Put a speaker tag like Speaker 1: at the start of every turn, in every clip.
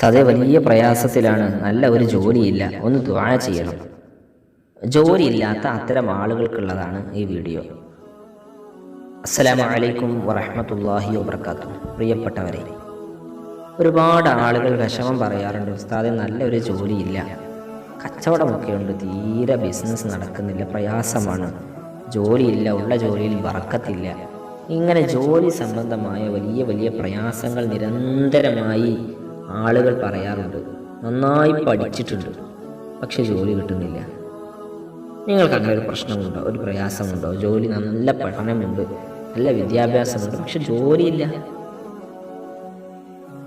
Speaker 1: ഉസ്താദെ വലിയ പ്രയാസത്തിലാണ് നല്ല ഒരു ജോലിയില്ല. ഒന്ന് ദ്വാ ചെയ്യണം. ജോലിയില്ലാത്ത അത്തരം ആളുകൾക്കുള്ളതാണ് ഈ വീഡിയോ. അസ്സലാമു അലൈക്കും വറഹ്മത്തുള്ളാഹി വബർക്കാത്തു പ്രിയപ്പെട്ടവരെ ഒരുപാട് ആളുകൾ വിഷമം പറയാറുണ്ട് ഉസ്താദെ നല്ലൊരു ജോലിയില്ല. കച്ചവടമൊക്കെ ഉണ്ട് തീരെ ബിസിനസ് നടക്കുന്നില്ല. പ്രയാസമാണ്. ജോലിയില്ല. ഉള്ള ജോലിയിൽ വറക്കത്തില്ല ഇങ്ങനെ ജോലി സംബന്ധമായ വലിയ വലിയ പ്രയാസങ്ങൾ നിരന്തരമായി ആളുകൾ പറയാറുണ്ട് നന്നായി പഠിച്ചിട്ടുണ്ട് പക്ഷെ ജോലി കിട്ടുന്നില്ല. നിങ്ങൾക്ക് അങ്ങനെ ഒരു പ്രശ്നമുണ്ടോ? ഒരു പ്രയാസമുണ്ടോ? ജോലി നല്ല പഠനമുണ്ട് നല്ല വിദ്യാഭ്യാസമുണ്ട് പക്ഷെ ജോലിയില്ല.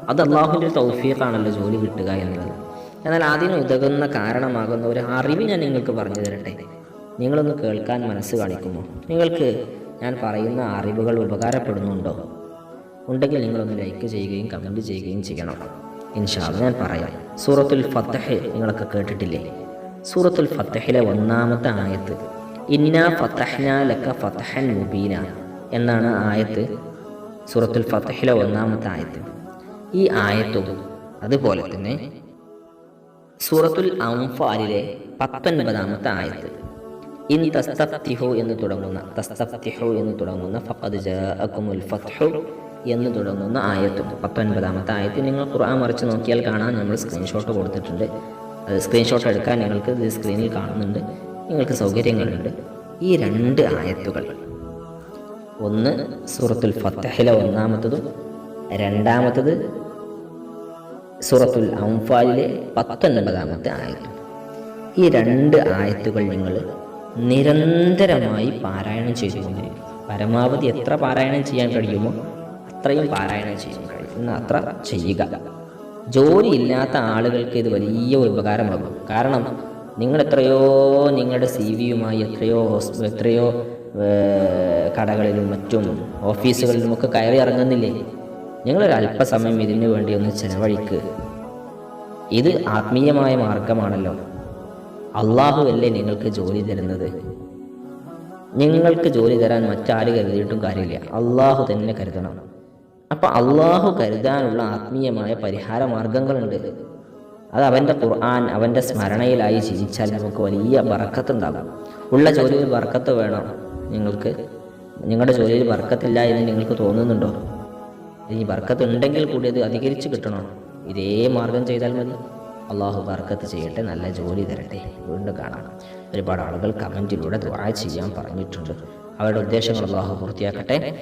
Speaker 1: അത് അള്ളാഹുവിന്റെ ഒരു തൗഫീഖാണല്ലോ ജോലി കിട്ടുക എന്നുള്ളത് എന്നാൽ അതിന് ഉതകുന്ന കാരണമാകുന്ന ഒരു അറിവ് ഞാൻ നിങ്ങൾക്ക് പറഞ്ഞു തരട്ടെ. നിങ്ങളൊന്ന് കേൾക്കാൻ മനസ്സ് കാണിക്കുമോ? നിങ്ങൾക്ക് ഞാൻ പറയുന്ന അറിവുകൾ ഉപകാരപ്പെടുന്നുണ്ടോ? ഉണ്ടെങ്കിൽ നിങ്ങളൊന്ന് ലൈക്ക് ചെയ്യുകയും കമന്റ് ചെയ്യുകയും ചെയ്യണം. ഇൻഷാൽ ഞാൻ പറയാം. സൂറത്തുൽ ഫത്തഹ് നിങ്ങളൊക്കെ കേട്ടിട്ടില്ലേ? സൂറത്തുൽ ഫത്തഹിലെ ഒന്നാമത്തെ ആയത്ത് ഇന്ന ഫത്തഹ്ന ലക്ക ഫത്തഹൻ മുബീന എന്നാണ് ആയത്ത് സൂറത്തുൽ ഫത്തഹിലെ ഒന്നാമത്തെ ആയത്ത്. ഈ ആയത്തും അതുപോലെ തന്നെ സൂറത്തുൽ അംഫാലിലെ പത്തൊൻപതാമത്തെ ആയത്ത് ഇൻ തസ്തഫ്തിഹു എന്ന് തുടങ്ങുന്ന തസ്തഫ്തിഹു എന്ന് തുടങ്ങുന്ന ഫഖദ് ജാഅകുമുൽ ഫത്ഹു എന്ന് തുടങ്ങുന്ന ആയത്തും. പത്തൊൻപതാമത്തെ ആയത്ത് നിങ്ങൾ ഖുർആൻ മറിച്ച് നോക്കിയാൽ കാണാൻ നമ്മൾ സ്ക്രീൻഷോട്ട് കൊടുത്തിട്ടുണ്ട്. അത് സ്ക്രീൻഷോട്ട് എടുക്കാൻ നിങ്ങൾക്ക് ഇത് സ്ക്രീനിൽ കാണുന്നുണ്ട്. നിങ്ങൾക്ക് സൗകര്യങ്ങളുണ്ട്. ഈ രണ്ട് ആയത്തുകൾ. ഒന്ന് സൂറത്തുൽ ഫത്തഹിലെ ഒന്നാമത്തതും രണ്ടാമത്തത് സൂറത്തുൽ അംഫാലിലെ പത്തൊൻപതാമത്തെ ആയത്ത്. ഈ രണ്ട് ആയത്തുകൾ നിങ്ങൾ നിരന്തരമായി പാരായണം ചെയ്തുകൊണ്ടിരിക്കും. പരമാവധി എത്ര പാരായണം ചെയ്യാൻ കഴിയുമോ അത്രയും പാരായണം ചെയ്യാൻ കഴിയും അത്ര ചെയ്യുക. ജോലി ഇല്ലാത്ത ആളുകൾക്ക് ഇത് വലിയ ഉപകാരമാകും. കാരണം നിങ്ങൾ എത്രയോ നിങ്ങളുടെ സി വിയുമായി എത്രയോ എത്രയോ കടകളിലും മറ്റും ഓഫീസുകളിലും ഒക്കെ കയറി ഇറങ്ങുന്നില്ലേ? നിങ്ങളൊരു അല്പസമയം ഇതിനു വേണ്ടി ഒന്ന് ചെലവഴിക്ക്. ഇത് ആത്മീയമായ മാർഗമാണല്ലോ. അല്ലേ നിങ്ങൾക്ക് ജോലി തരുന്നത്? നിങ്ങൾക്ക് ജോലി തരാൻ മറ്റാരും കരുതിയിട്ടും കാര്യമില്ല. അള്ളാഹു തന്നെ കരുതണം. അപ്പം അള്ളാഹു കരുതാനുള്ള ആത്മീയമായ പരിഹാര മാർഗങ്ങളുണ്ട് അത് അവന്റെ ഖുർആൻ അവന്റെ സ്മരണയിലായി ജീവിച്ചാൽ നമുക്ക് വലിയ ബറക്കത്തുണ്ടാകും ഉള്ള ജോലിയിൽ ബറക്കത്ത് വേണം. നിങ്ങൾക്ക് നിങ്ങളുടെ ജോലിയിൽ ബറക്കത്തില്ല എന്ന് നിങ്ങൾക്ക് തോന്നുന്നുണ്ടോ? ഈ ബർക്കത്ത് ഉണ്ടെങ്കിൽ കൂടി അത് അധികരിച്ച് കിട്ടണോ. ഇതേ മാർഗം ചെയ്താൽ മതി. അള്ളാഹു ബർക്കത്ത് ചെയ്യട്ടെ നല്ല ജോലി തരട്ടെ. വീണ്ടും കാണാം. ഒരുപാട് ആളുകൾ കമന്റിലൂടെ ദ്വാ ചെയ്യാൻ പറഞ്ഞിട്ടുണ്ട്. അവരുടെ ഉദ്ദേശങ്ങൾ അള്ളാഹു പൂർത്തിയാക്കട്ടെ.